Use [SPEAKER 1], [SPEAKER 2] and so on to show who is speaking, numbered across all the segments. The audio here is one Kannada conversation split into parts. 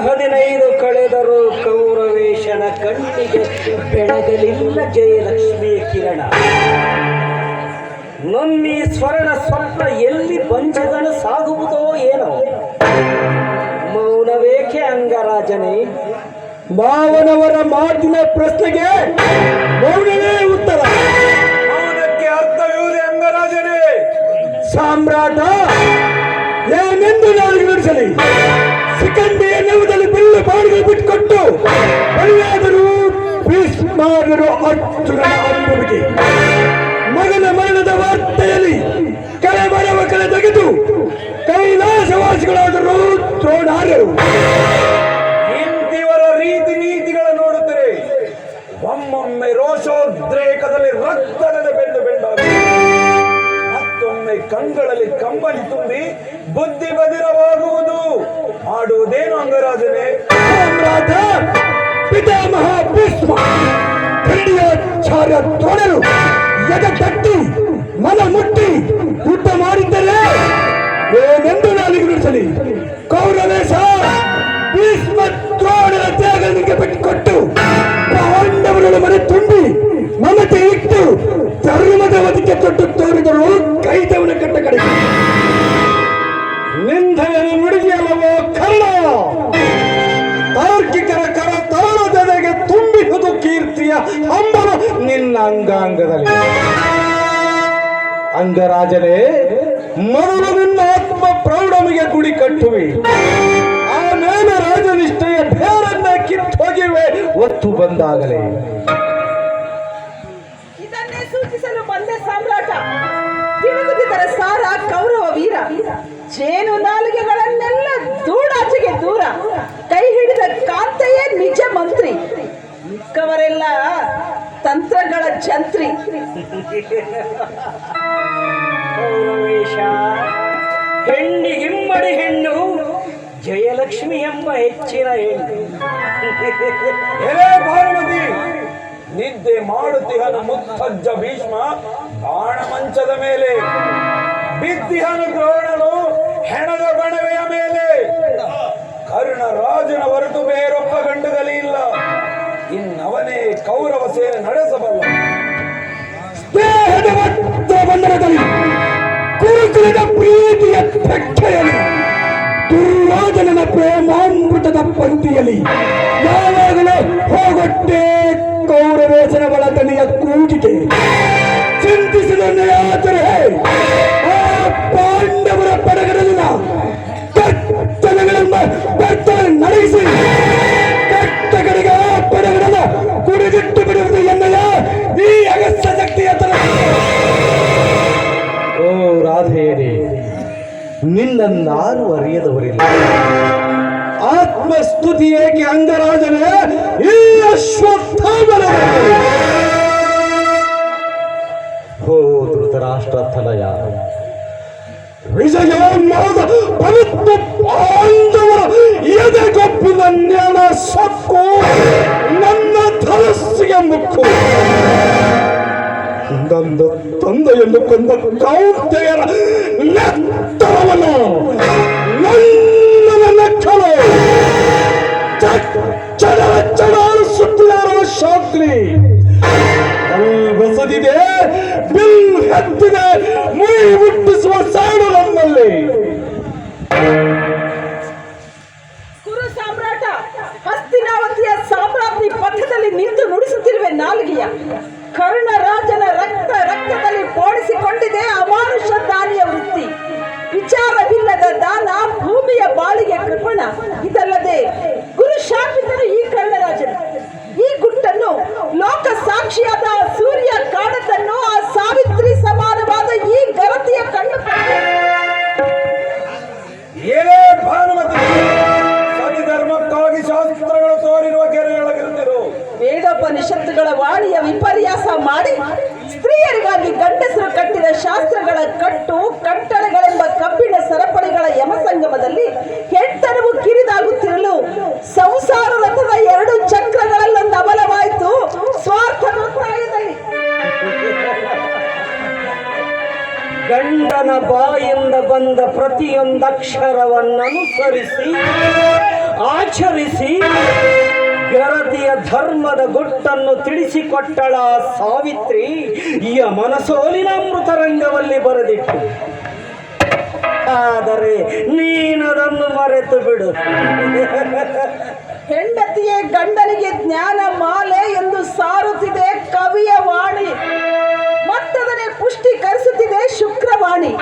[SPEAKER 1] ಹದಿನೈದು ಕಳೆದರು ಕೌರವೇಶನ ಕಣ್ಣಿಗೆ ಬೆಳಗಲಿಲ್ಲ ಜಯಲಕ್ಷ್ಮಿ ಕಿರಣ. ನಮ್ಮಿ ಸ್ವರ್ಣ ಸ್ವಪ್ನ ಎಲ್ಲಿ ಬಂಚದನು ಸಾಗುವುದೋ ಏನೋ. ಮೌನವೇಕೆ ಅಂಗರಾಜನೇ?
[SPEAKER 2] ಮಾವನವರ ಮಾತಿನ ಪ್ರಶ್ನೆಗೆ ಮೌನವೇ ಉತ್ತರ.
[SPEAKER 3] ಮೌನಕ್ಕೆ ಅರ್ಥವಿರುವುದೇ ಅಂಗರಾಜನೇ?
[SPEAKER 2] ಸಾಮ್ರಾಟ ಏನೆಂದು ನಾನು ವಿವರಿಸಲಿ? ಸಿಕಂಡಿ ಬಿಲ್ಲು ಬಾಡಿಗೆ ಬಿಟ್ಟುಕೊಟ್ಟು ಬಳಿಯಾದರೂ ಭೀಷ್ಮಾರರು ಅರ್ಜುನ ಅಂಬುವಿಗೆ ಮಗನ ಮರಣದ ವಾರ್ತೆಯಲ್ಲಿ ಕಳೆ ಬರವ ಕಳೆ ತೆಗೆದು ಕೈಲಾಸವಾಸಿಗಳಾದರೂ ದ್ರೋಣಾರರು.
[SPEAKER 3] ಇಂತಿವರ ರೀತಿ ನೀತಿಗಳ ನೋಡುತ್ತಾರೆ ಒಮ್ಮೊಮ್ಮೆ ರೋಷೋದ್ರೇಕದಲ್ಲಿ ರಕ್ತದ ಬೆಂದು ಬೆಂಡಾಗಿ ಮತ್ತೊಮ್ಮೆ ಕಂಗಳಲ್ಲಿ ಕಂಬನಿ ತುಂಬಿ ಬುದ್ಧಿ ಬದಿರವಾಗುವುದು. ಮಾಡುವುದೇನು ಅಂಗರಾಜನೇ?
[SPEAKER 2] ಸಾಮ್ರಾಟ ಪಿತಾಮಹ ಭೀಷ್ಮ ಕರಡಿಯಾಚಾರ್ಯ ದ್ರೋಣರು ಎದೆ ತಟ್ಟಿ ಮನ ಮುಟ್ಟಿ ಯುದ್ಧ ಮಾಡಿದ್ದರೆ ಏನೆಂದು ನಾಲಿಗೆ ನುಡಿಸಲಿ? ಕೌರವೇಶ ಭೀಷ್ಮ ದ್ರೋಣರ ತ್ಯಾಗನಿಗೆ ಬಿಟ್ಟುಕೊಟ್ಟು ಪಾಂಡವರ ಮನೆ ತುಂಬಿ ಮಮತೆ ಇಟ್ಟು ಧರ್ಮದ ಬದುಕೆ ತೊಟ್ಟು ಒತ್ತು ಬಂದಾಗಲೇ.
[SPEAKER 4] ಇದನ್ನೇ ಸೂಚಿಸಲು ಬಂದೆ ಸಾಮ್ರಾಟ. ಸಾರ, ಕೌರವ, ವೀರ. ಜೇನು ನಾಲಿಗೆಗಳನ್ನೆಲ್ಲ ದೂಡಾಚೆಗೆ ದೂರ. ಕೈ ಹಿಡಿದ ಕಾಂತೆಯೇ ನಿಜ ಮಂತ್ರಿ. ಮಿಕ್ಕವರೆಲ್ಲ ತಂತ್ರಗಳ ಜಂತ್ರಿ.
[SPEAKER 1] ಎಂಬ ಹೆಚ್ಚಿನ ಹೆಣ್ಣು
[SPEAKER 3] ಎಲೆ ಭಾನುಮತಿ ನಿದ್ದೆ ಮಾಡುತ್ತಿಹನು ಮುತ್ತಜ್ಜ ಭೀಷ್ಮ ಬಾಣ ಮಂಚದ ಮೇಲೆ. ಬಿದ್ದಿಹನು ದ್ರೋಣನು ಹೆಣದ ಬಣವೆಯ ಮೇಲೆ. ಕರ್ಣ ರಾಜನ ಹೊರತು ಬೇರೊಬ್ಬ ಗಂಡುಗಲಿ ಇಲ್ಲ. ಇನ್ನವನೇ ಕೌರವ ಸೇನೆ ನಡೆಸಬಲ್ಲ.
[SPEAKER 2] ಸ್ನೇಹದ ಬಂಧನದಲ್ಲಿ ಕುರುಕುಲದ ಪ್ರೀತಿಯ ಪೆಟ್ಟೆಯಲ್ಲಿ ದುರ್ಯೋಧನನ ಪ್ರೇಮಾಮೃತದ ಪಂಕ್ತಿಯಲ್ಲಿ ಯಾವಾಗಲೂ ಹೋಗೊಟ್ಟೆ ಕೌರವೇಶನ ಬಳತನೆಯ ಕೂಗಿದೆ ಚಿಂತಿಸಿದ ಆದರೆ ಅಶ್ವತ್ಥಾಮನ ಹೋ ಧೃತರಾಷ್ಟ್ರಥನಯ ವಿಜಯೋನ್ಮಾದ ಪವಿತ್ರ ಪಾಂಡವರ ಎದೆಗೊಬ್ಬಿನ ನೆಲ ಸೊಕ್ಕು. ನನ್ನ ಧನಸ್ಸಿಗೆ ಮುಕ್ಕು. ನನ್ನ ತಂದೆಯನ್ನು ಕೊಂದ ಕೌಂತೆಯರ
[SPEAKER 4] ನಾಲ್ಗೆಯ ಕರುಣರಾಜನ ರಕ್ತ ರಕ್ತದಲ್ಲಿ ಪೋಡಿಸಿಕೊಂಡಿದೆ ಅಮಾನುಷ ದಾನಿಯ ವೃತ್ತಿ. ವಿಚಾರವಿಲ್ಲದ ದಾನ ಭೂಮಿಯ ಬಾಳಿಗೆ ಕೃಪಣ. ಇದಲ್ಲದೆ ಗುರು ಶಾಪಿತರು ಈ ಕರ್ಣರಾಜನು. ಈ ಗುಟ್ಟನ್ನು ಲೋಕ ಸಾಕ್ಷಿಯಾದ ಸೂರ್ಯ ಕಾಣತನ್ನು ಆ ಸಾವಿತ್ರಿ ಸಮಾನವಾದ ಈ ಗರತಿಯ ಕಣ್ಣು
[SPEAKER 3] ಭಾನುಮತಿ
[SPEAKER 4] ವೇದೋಪನಿಷತ್ತುಗಳ ವಾಣಿಯ ವಿಪರ್ಯಾಸ ಮಾಡಿ ಸ್ತ್ರೀಯರಿಗಾಗಿ ಗಂಡಸರು ಕಟ್ಟಿದ ಶಾಸ್ತ್ರಗಳ ಕಟ್ಟು, ಕಟ್ಟಳೆಗಳೆಂಬ ಕಬ್ಬಿಣ ಸರಪಳಿಗಳ ಯಮಸಂಗಮದಲ್ಲಿ ಹೆಟ್ಟನವು ಕಿರಿದಾಗುತ್ತಿರಲು ಸಂಸಾರ ರಥದ ಎರಡು ಚಕ್ರಗಳಲ್ಲೊಂದು ಅಬಲವಾಯಿತು ಸ್ವಾರ್ಥ
[SPEAKER 1] ಗಂಡನ ಬಾಯಿಂದ ಬಂದ ಪ್ರತಿಯೊಂದು ಅಕ್ಷರವನ್ನನುಸರಿಸಿ, ಆಚರಿಸಿ ಗರತಿಯ ಧರ್ಮದ ಗುಟ್ಟನ್ನು ತಿಳಿಸಿಕೊಟ್ಟಳ ಸಾವಿತ್ರಿ ಯಮನ ಸೋಲಿನ ಅಮೃತರಂಗವಲ್ಲಿ ಬರೆದಿಟ್ಟು. ಆದರೆ ನೀನದನ್ನು ಮರೆತು ಬಿಡು.
[SPEAKER 4] ಹೆಂಡತಿಯೇ ಗಂಡನಿಗೆ ಜ್ಞಾನ ಮಾಲೆ ಎಂದು ಸಾರುತ್ತಿದೆ ಕವಿಯ ವಾಣಿ. ಮತ್ತದನ್ನೇ ಪುಷ್ಟೀಕರಿಸುತ್ತಿದೆ ಶುಕ್ರವಾಣಿ.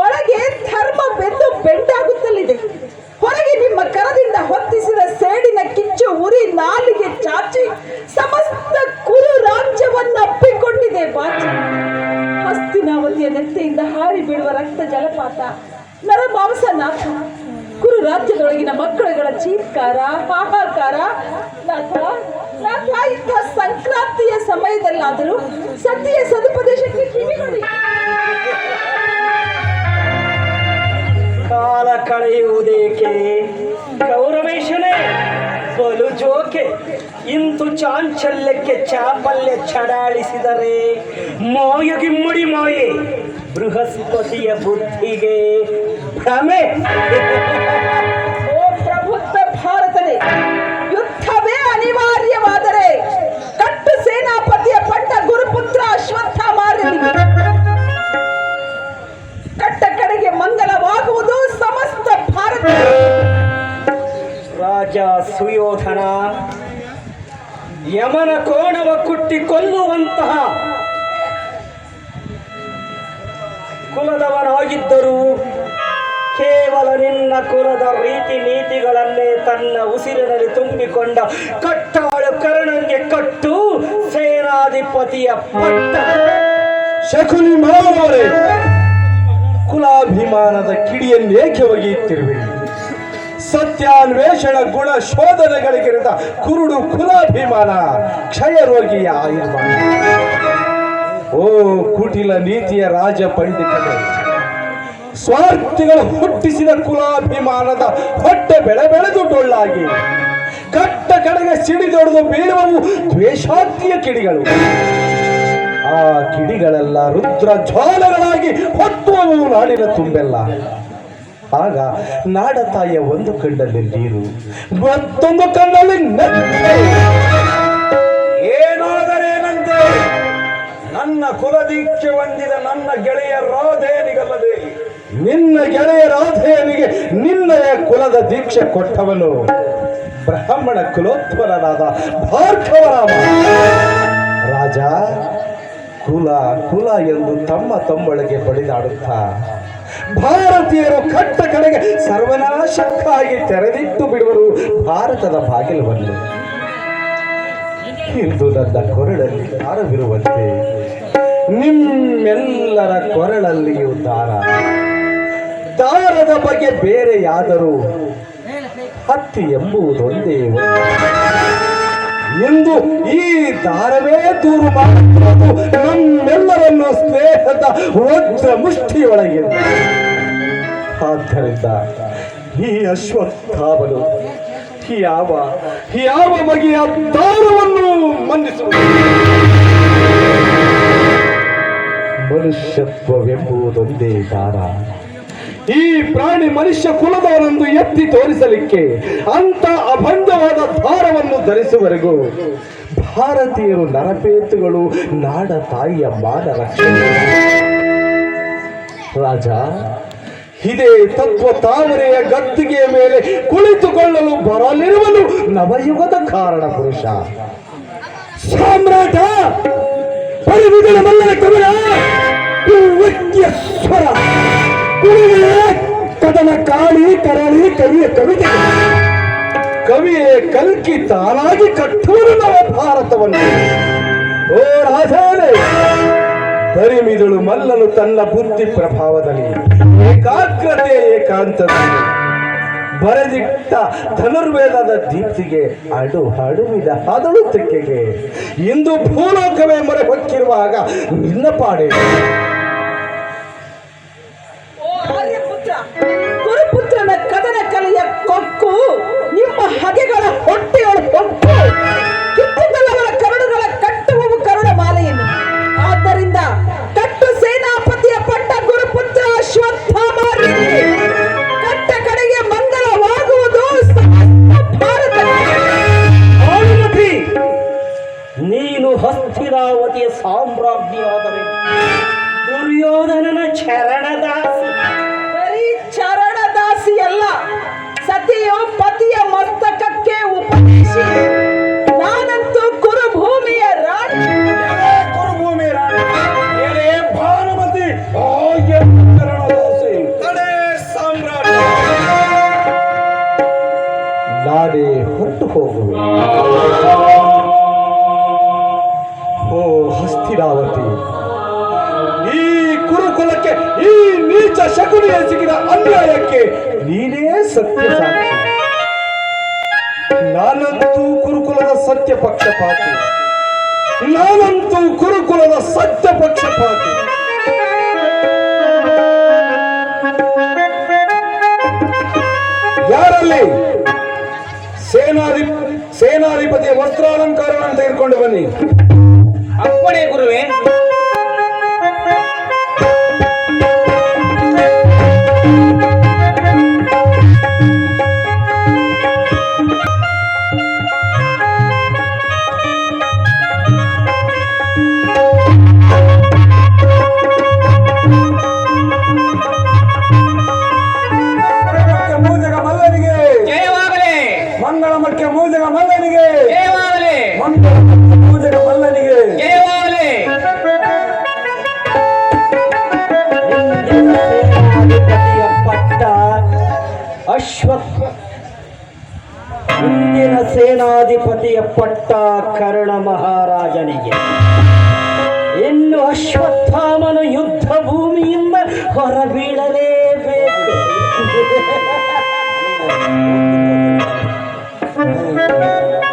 [SPEAKER 4] ಒಳಗೆ ಧರ್ಮ ಬೆಂದು ಬೆಂಡಾಗುತ್ತಲಿದೆ. ಹೊರಗೆ ನಿಮ್ಮ ಕರದಿಂದ ಹೊತ್ತಿಸಿದ ಸೇಡಿನ ಕಿಚ್ಚು ಉರಿ ನಾಲಿಗೆ ಚಾಚಿ ಸಮಸ್ತ ಕುರು ರಾಜ್ಯವನ್ನ ಅಪ್ಪಿಕೊಂಡಿದೆ ಬಾಚಿ. ಹಸ್ತಿನಾವತಿಯ ನೆತ್ತೆಯಿಂದ ಹಾರಿ ಬೀಳುವ ರಕ್ತ ಜಲಪಾತ, ನರಮಾಂಸ ನಾಥ, ಕುರು ರಾಜ್ಯದೊಳಗಿನ ಮಕ್ಕಳುಗಳ ಚೀತ್ಕಾರ, ಹಾಹಾಕಾರ, ನಾಥ ನಾಥ, ಇಂಥ ಸಂಕ್ರಾಂತಿಯ ಸಮಯದಲ್ಲಾದರೂ ಸತಿಯ ಸದುಪದೇಶಕ್ಕೆ ಕಿವಿಗೊಡಿ.
[SPEAKER 1] ಕಳೆಯುವುದೇಕೆ? ಗೌರವೇಶನೇ ಬಲು ಜೋಕೆ. ಇಂತು ಚಾಂಚಲ್ಯಕ್ಕೆ ಚಾಪಲ್ಯ ಚಡಾಳಿಸಿದರೆ ಮಾಯಗಿಮ್ಮಡಿ ಮಾಯೆ. ಬೃಹಸ್ಪತಿಯ ಬುದ್ಧಿಗೆ ಭ್ರಮೆ. ಸುಯೋಧನ, ಯಮನ ಕೋಣವ ಕುಟ್ಟಿ ಕೊಲ್ಲುವಂತಹ ಕುಲದವನಾಗಿದ್ದರೂ ಕೇವಲ ನಿನ್ನ ಕುಲದ ರೀತಿ ನೀತಿಗಳನ್ನೇ ತನ್ನ ಉಸಿರಿನಲ್ಲಿ ತುಂಬಿಕೊಂಡ ಕಟ್ಟಾಳು ಕರ್ಣಂಗೆ ಕಟ್ಟು ಸೇನಾಧಿಪತಿಯ ಪಟ್ಟ.
[SPEAKER 2] ಶಕುನಿ ಕುಲಾಭಿಮಾನದ ಕಿಡಿಯನ್ನೇಕೆ ಒಗೆಯುತ್ತಿರುವಿರಿ? ಸತ್ಯಾನ್ವೇಷಣ ಗುಣ ಶೋಧನೆಗಳಿಗಿರದ ಕುರುಡು ಕುಲಾಭಿಮಾನ ಕ್ಷಯ ರೋಗಿಯ ಓ ಕುಟಿಲ ನೀತಿಯ ರಾಜ ಪಂಡಿತರೇ ಸ್ವಾರ್ಥಿಗಳು ಹುಟ್ಟಿಸಿದ ಕುಲಾಭಿಮಾನದ ಹೊಟ್ಟೆ ಬೆಳೆ ಬೆಳೆದು ಡೊಳ್ಳಾಗಿ, ಕಟ್ಟ ಕಡೆಗೆ ಸಿಡಿದೊಡೆದು ಬೀಳುವವು ದ್ವೇಷಾತ್ಮೀಯ ಕಿಡಿಗಳು. ಆ ಕಿಡಿಗಳೆಲ್ಲ ರುದ್ರ ಜ್ವಾಲಗಳಾಗಿ ಹೊತ್ತುವವು ನಾಡಿನ ತುಂಬೆಲ್ಲ. ಆಗ ನಾಡ ತಾಯಿಯ ಒಂದು ಕಣ್ಣಲ್ಲಿ ನೀರು. ಮತ್ತೊಂದು ಕಣ್ಣಲ್ಲಿ ಏನಾದರೆ
[SPEAKER 3] ಏನಾದರೇನಂತೆ ನನ್ನ ಕುಲದೀಕ್ಷೆ ಹೊಂದಿದ ನನ್ನ ಗೆಳೆಯ ರಾಧೇನಿಗಲ್ಲದೆ,
[SPEAKER 2] ನಿನ್ನ ಗೆಳೆಯ ರಾಧೇನಿಗೆ ನಿನ್ನಯ ಕುಲದ ದೀಕ್ಷೆ ಕೊಟ್ಟವನು ಬ್ರಾಹ್ಮಣ ಕುಲೋತ್ಪಲನಾದ ಭಾರ್ಗವರಾಮ. ರಾಜ, ಕುಲ ಕುಲ ಎಂದು ತಮ್ಮ ತಮ್ಮೊಳಗೆ ಬಡಿದಾಡುತ್ತಾ ಭಾರತೀಯರು ಕಟ್ಟ ಕಡೆಗೆ ಸರ್ವನಾಶಕ್ಕಾಗಿ ತೆರೆದಿಟ್ಟು ಬಿಡುವರು. ಭಾರತದ ಬಾಗಿಲವನ್ನು ಇಂದು ನನ್ನ ಕೊರಳಲ್ಲಿ ದಾರವಿರುವಂತೆ ನಿಮ್ಮೆಲ್ಲರ ಕೊರಳಲ್ಲಿಯೂ ದಾರ. ದಾರದ ಬಗ್ಗೆ ಬೇರೆಯಾದರೂ ಹತ್ತಿ ಎಂಬುದೊಂದೇ. ಎಂದು ಈ ದಾರವೇ ದೂರು ಮಾಡುತ್ತಿರುವುದು ನಮ್ಮೆಲ್ಲರನ್ನು ಸ್ನೇಹದ ವಜ್ರ ಮುಷ್ಟಿಯೊಳಗೆ. ಆದ್ದರಿಂದ ಈ ಅಶ್ವತ್ಥಾಮನು ಯಾವ ಯಾವ ಬಗೆಯ ದಾರವನ್ನು ಮನ್ನಿಸುವುದು? ಮನುಷ್ಯತ್ವವೆಂಬುದೊಂದೇ ದಾರ. ಈ ಪ್ರಾಣಿ ಮನುಷ್ಯ ಕುಲದವನೊಂದು ಎತ್ತಿ ತೋರಿಸಲಿಕ್ಕೆ ಅಂತ ಅಭಂಗವಾದ ದಾರವನ್ನು ಧರಿಸುವವರೆಗೂ ಭಾರತೀಯರು ನರಪೇತುಗಳು ನಾಡ ತಾಯಿಯ ಮಾನ ರಕ್ಷಣೆ. ರಾಜ, ಇದೇ ತತ್ವ ತಾವರೆಯ ಗದ್ದಿಗೆಯ ಮೇಲೆ ಕುಳಿತುಕೊಳ್ಳಲು ಬರಲಿರುವನು ನವಯುಗದ ಕಾರಣ ಪುರುಷ. ಸಾಮ್ರಾಟ ಪರಿಮಿಗಳ ಮಲ್ಲನ ಕಮಲ ಸ್ವರ. ಕುಳಿಗಳ ಕದನ ಕಾಳಿ ಕರಳಿ ಕವಿಯ ಕವಿತೆ ಕವಿಯೇ ಕಲ್ಕಿ ತಾನಾಗಿ ಕಟ್ಟೂರು ನಮ್ಮ ಭಾರತವನ್ನು. ಓ ರಾಜಾನೇ, ಹರಿಮಿದುಳು ಮಲ್ಲನು ತನ್ನ ಬುದ್ಧಿ ಪ್ರಭಾವದಲ್ಲಿ. ಏಕಾಗ್ರತೆ ಏಕಾಂತದಲ್ಲಿ. ಬರೆದಿಟ್ಟ ಧನುರ್ವೇದದ ದೀಪ್ತಿಗೆ ಅಡು ಹಡುವಿದ ಹದಳು ತೆಕ್ಕೆಗೆ. ಇಂದು ಭೂಲೋಕವೇ ಮೊರೆ ಹೊಕ್ಕಿರುವಾಗ ನಿನ್ನ ಪಾಡೆ.
[SPEAKER 1] ಚರಣದಾಸಿ
[SPEAKER 4] ಬರೀ ಚರಣದಾಸಿ ಅಲ್ಲ ಸತಿಯು ಪತಿಯ ಮಸ್ತಕಕ್ಕೆ ಉಪದೇಶಿ. ನಾನಂತೂ ಕುರುಭೂಮಿಯ ರಾಣಿ.
[SPEAKER 3] ಕುರುಭೂಮಿ ರಾಣಿ ಎಲೆ ಭಾನುಮತಿ ತಡೆ ಸಾಮ್ರಾಟ.
[SPEAKER 2] ನಾಡಿ ಹೊಟ್ಟು ಹೋಗುವೆ ಶಕುನಿಯ ಸಿಗಿದ ಅನ್ಯಾಯಕ್ಕೆ ನೀನೇ ಸತ್ಯ ನಾನಂತೂ ಕುರುಕುಲದ ಸತ್ಯ ಪಕ್ಷಪಾತಿ. ನಾನಂತೂ ಕುರುಕುಲದ ಸತ್ಯ ಪಕ್ಷಪಾತಿ. ಯಾರಲ್ಲಿ? ಸೇನಾಧಿ ಸೇನಾಧಿಪತಿಯ ವಸ್ತ್ರಾಲಂಕಾರವನ್ನು ತೆಗೆದುಕೊಂಡು ಬನ್ನಿ.
[SPEAKER 1] ಅಪ್ಪಣೆ ಗುರುವೆ ಅಶ್ವತ್ಥ ಹಿಂದಿನ ಸೇನಾಧಿಪತಿಯ ಪಟ್ಟ ಕರ್ಣ ಮಹಾರಾಜನಿಗೆ. ಇನ್ನು ಅಶ್ವತ್ಥಾಮನ ಯುದ್ಧ ಭೂಮಿಯಿಂದ ಹೊರಬೀಳಲೇಬೇಕು.